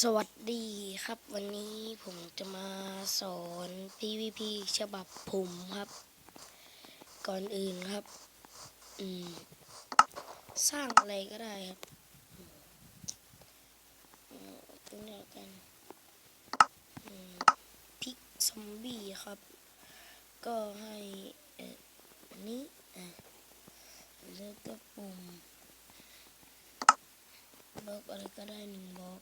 สวัสดีครับวันนี้ผมจะมาสอน PVP ฉบับผมครับ ก่อนอื่นครับอืมสร้างอะไรก็ได้ครับตัวนี้แล้วกันพิกซอมบี้ครับ ก็ให้เอ่ออันนี้อะแล้วก็ปุ่มบล็อกอะไรก็ได้หนึ่งบล็อก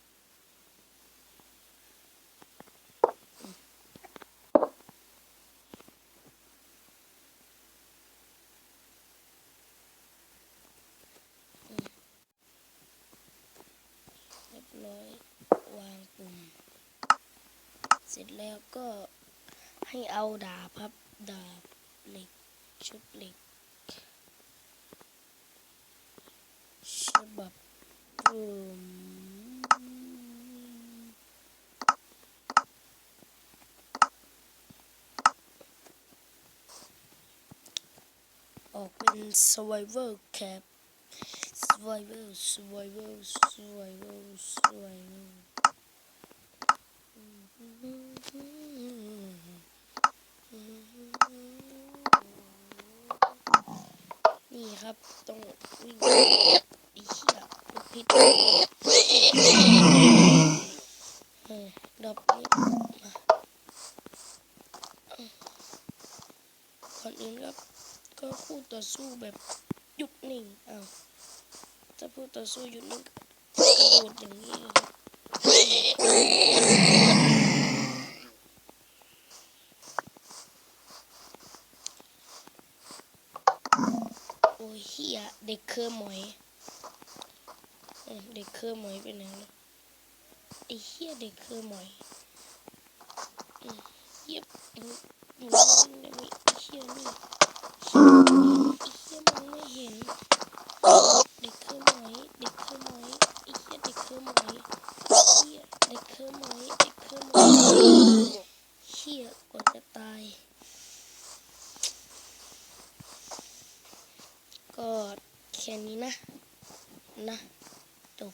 เรียบร้อยวางปุ่ม เส ร็จแล้วก็ให้เอาดาบครับดาบเหล็กชุดเหล็กฉบับผมออกเป็น survival cap survival survival survival นี่ครับต้องวิ่งไอ้เหี้ยลูกพิษเออดอกนี้มาก่อนอื่นครับ ก็คู่ต่อสู้แบบหยุดนิ่งอ้าวถ้าคู่ต่อสู้หยุดนิ่งก็กระโดดอย่างนี้เลยครับโอ้ย เฮียเด็กเคอร์หมอยเออเด็กเคอร์หมอยเป็นยังไงไอ้เฮียเด็กเคอร์หมอยเยียบอยู่อยู่นี่นะมีไอ้เฮียนี่ไอ้เหี้ยมองไม่เห็นเด็กคือหมอยเด็กเคือหมอยไอ้เหี้ยเด็กเคือหมอยเหี้ยเด็กเคือหมอยเด็กเคือหมอยเหี้ยกว่าจะตาย ก็แค่นี้นะ นะจบ